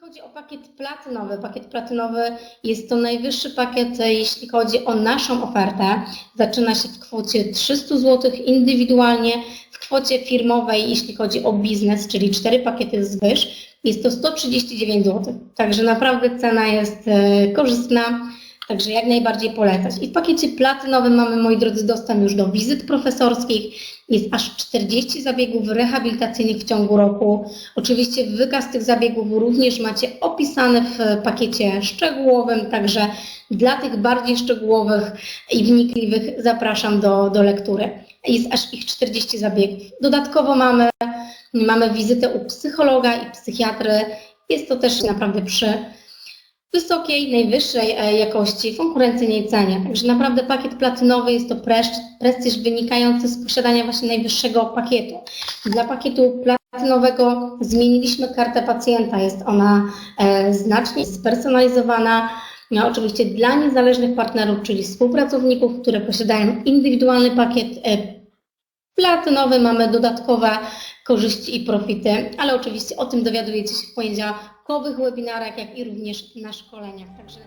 chodzi o pakiet platynowy, pakiet platynowy jest to najwyższy pakiet, e, jeśli chodzi o naszą ofertę. Zaczyna się w kwocie 300 zł indywidualnie, w kwocie firmowej, jeśli chodzi o biznes, czyli cztery pakiety zwyż, jest to 139 zł. Także naprawdę cena jest e, korzystna, także jak najbardziej polecać. I w pakiecie platynowym mamy, moi drodzy, dostęp już do wizyt profesorskich. Jest aż 40 zabiegów rehabilitacyjnych w ciągu roku. Oczywiście wykaz tych zabiegów również macie opisany w pakiecie szczegółowym, także dla tych bardziej szczegółowych i wnikliwych zapraszam do, do lektury. Jest aż ich 40 zabiegów. Dodatkowo mamy, mamy wizytę u psychologa i psychiatry. Jest to też naprawdę przy wysokiej, najwyższej e, jakości, konkurencyjnej cenie. Także naprawdę pakiet platynowy jest to prestiż wynikający z posiadania właśnie najwyższego pakietu. Dla pakietu platynowego zmieniliśmy kartę pacjenta. Jest ona e, znacznie spersonalizowana. No, oczywiście dla niezależnych partnerów, czyli współpracowników, które posiadają indywidualny pakiet e, platynowy mamy dodatkowe korzyści i profity, ale oczywiście o tym dowiadujecie się w poniedziałkowych webinarach, jak i również na szkoleniach. Także...